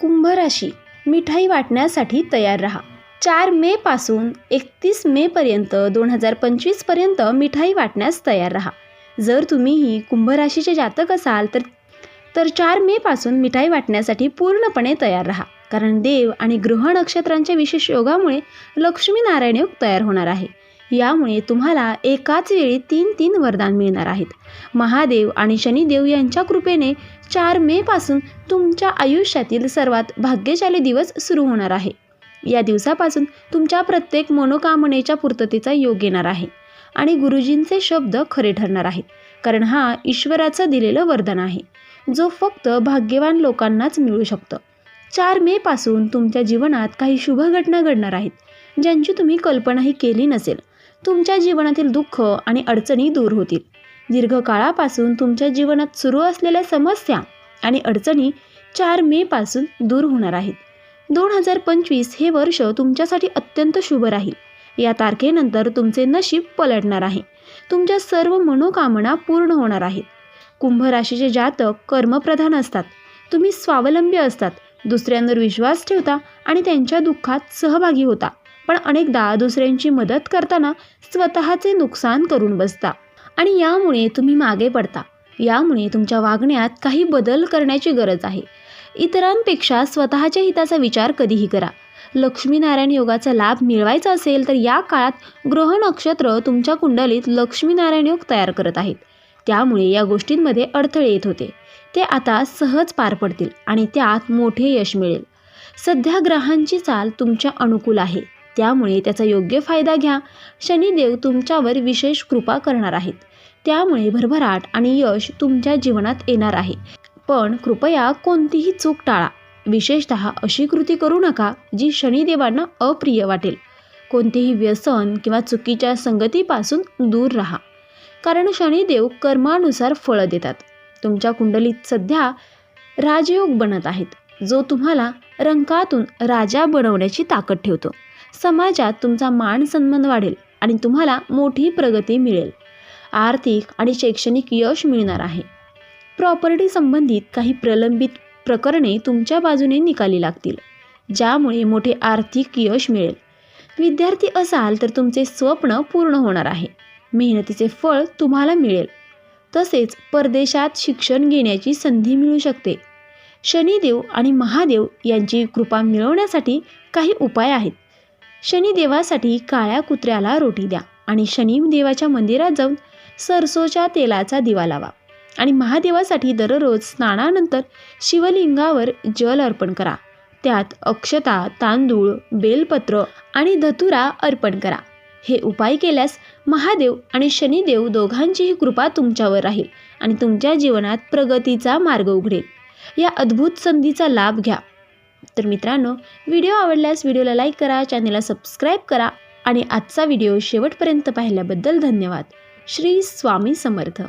कुंभ राशी मिठाई वाटण्यासाठी तयार राहा. चार मे पासून एकतीस मे पर्यंत दोन हजार पंचवीसपर्यंत मिठाई वाटण्यास तयार राहा. जर तुम्हीही कुंभ राशीचे जातक असाल तर तर चार मे पासून मिठाई वाटण्यासाठी पूर्णपणे तयार राहा. कारण देव आणि ग्रह नक्षत्रांच्या विशेष योगामुळे लक्ष्मीनारायण योग तयार होणार आहे. यामुळे तुम्हाला एकाच वेळी तीन तीन वरदान मिळणार आहेत. महादेव आणि शनिदेव यांच्या कृपेने चार मे पासून तुमच्या आयुष्यातील सर्वात भाग्यशाली दिवस सुरू होणार आहे. या दिवसापासून तुमच्या प्रत्येक मनोकामनेच्या पूर्ततेचा योग येणार आहे आणि गुरुजींचे शब्द खरे ठरणार आहेत कारण हा ईश्वराचं दिलेलं वरदान आहे जो फक्त भाग्यवान लोकांनाच मिळू शकतं. चार मे पासून तुमच्या जीवनात काही शुभ घटना घडणार आहेत ज्यांची तुम्ही कल्पनाही केली नसेल. तुमच्या जीवनातील दुःख आणि अडचणी दूर होतील. दीर्घकाळापासून तुमच्या जीवनात सुरू असलेल्या समस्या आणि अडचणी चार मेपासून दूर होणार आहेत. दोन हजार पंचवीस हे वर्ष तुमच्यासाठी अत्यंत शुभ राहील. या तारखेनंतर तुमचे नशीब पलटणार आहे. तुमच्या सर्व मनोकामना पूर्ण होणार आहेत. कुंभ राशीचे जातक कर्मप्रधान असतात. तुम्ही स्वावलंबी असतात. दुसऱ्यांवर विश्वास ठेवता आणि त्यांच्या दुःखात सहभागी होता. पण अनेकदा दुसऱ्यांची मदत करताना स्वतःचे नुकसान करून बसता. आणि यामुळे तुम्ही मागे पडता. यामुळे तुमच्या वागण्यात काही बदल करण्याची गरज आहे. इतरांपेक्षा स्वतःच्या हिताचा विचार कधीही करा. लक्ष्मीनारायण योगाचा लाभ मिळवायचा असेल तर या काळात ग्रह नक्षत्र तुमच्या कुंडलीत लक्ष्मीनारायण योग तयार करत आहेत. त्यामुळे या गोष्टींमध्ये अडथळे येत होते. ते आता सहज पार पडतील आणि त्यात मोठे यश मिळेल. सध्या ग्रहांची चाल तुमच्या अनुकूल आहे. त्यामुळे त्याचा योग्य फायदा घ्या. शनिदेव तुमच्यावर विशेष कृपा करणार आहेत. त्यामुळे भरभराट आणि यश तुमच्या जीवनात येणार आहे. पण कृपया कोणतीही चूक टाळा. विशेषत अशी कृती करू नका जी शनिदेवांना अप्रिय वाटेल. कोणतेही व्यसन किंवा चुकीच्या संगतीपासून दूर राहा. कारण शनिदेव कर्मानुसार फळं देतात. तुमच्या कुंडलीत सध्या राजयोग बनत आहेत जो तुम्हाला रंकातून राजा बनवण्याची ताकद ठेवतो. समाजात तुमचा मान सन्मान वाढेल आणि तुम्हाला मोठी प्रगती मिळेल. आर्थिक आणि शैक्षणिक यश मिळणार आहे. प्रॉपर्टी संबंधित काही प्रलंबित प्रकरणे तुमच्या बाजूने निकाली लागतील ज्यामुळे मोठे आर्थिक यश मिळेल. विद्यार्थी असाल तर तुमचे स्वप्न पूर्ण होणार आहे. मेहनतीचे फळ तुम्हाला मिळेल. तसेच परदेशात शिक्षण घेण्याची संधी मिळू शकते. शनिदेव आणि महादेव यांची कृपा मिळवण्यासाठी काही उपाय आहेत. शनिदेवासाठी काळ्या कुत्र्याला रोटी द्या आणि शनिदेवाच्या मंदिरात जाऊन सरसोच्या तेलाचा दिवा लावा. आणि महादेवासाठी दररोज स्नानानंतर शिवलिंगावर जल अर्पण करा. त्यात अक्षता तांदूळ बेलपत्र आणि धतुरा अर्पण करा. हे उपाय केल्यास महादेव आणि शनिदेव दोघांचीही कृपा तुमच्यावर राहील आणि तुमच्या जीवनात प्रगतीचा मार्ग उघडेल. या अद्भुत संधीचा लाभ घ्या. तर मित्रांनो व्हिडिओ आवडल्यास व्हिडिओला लाईक करा चॅनलला सबस्क्राईब करा आणि आजचा व्हिडिओ शेवटपर्यंत पाहिल्याबद्दल धन्यवाद. श्री स्वामी समर्थ.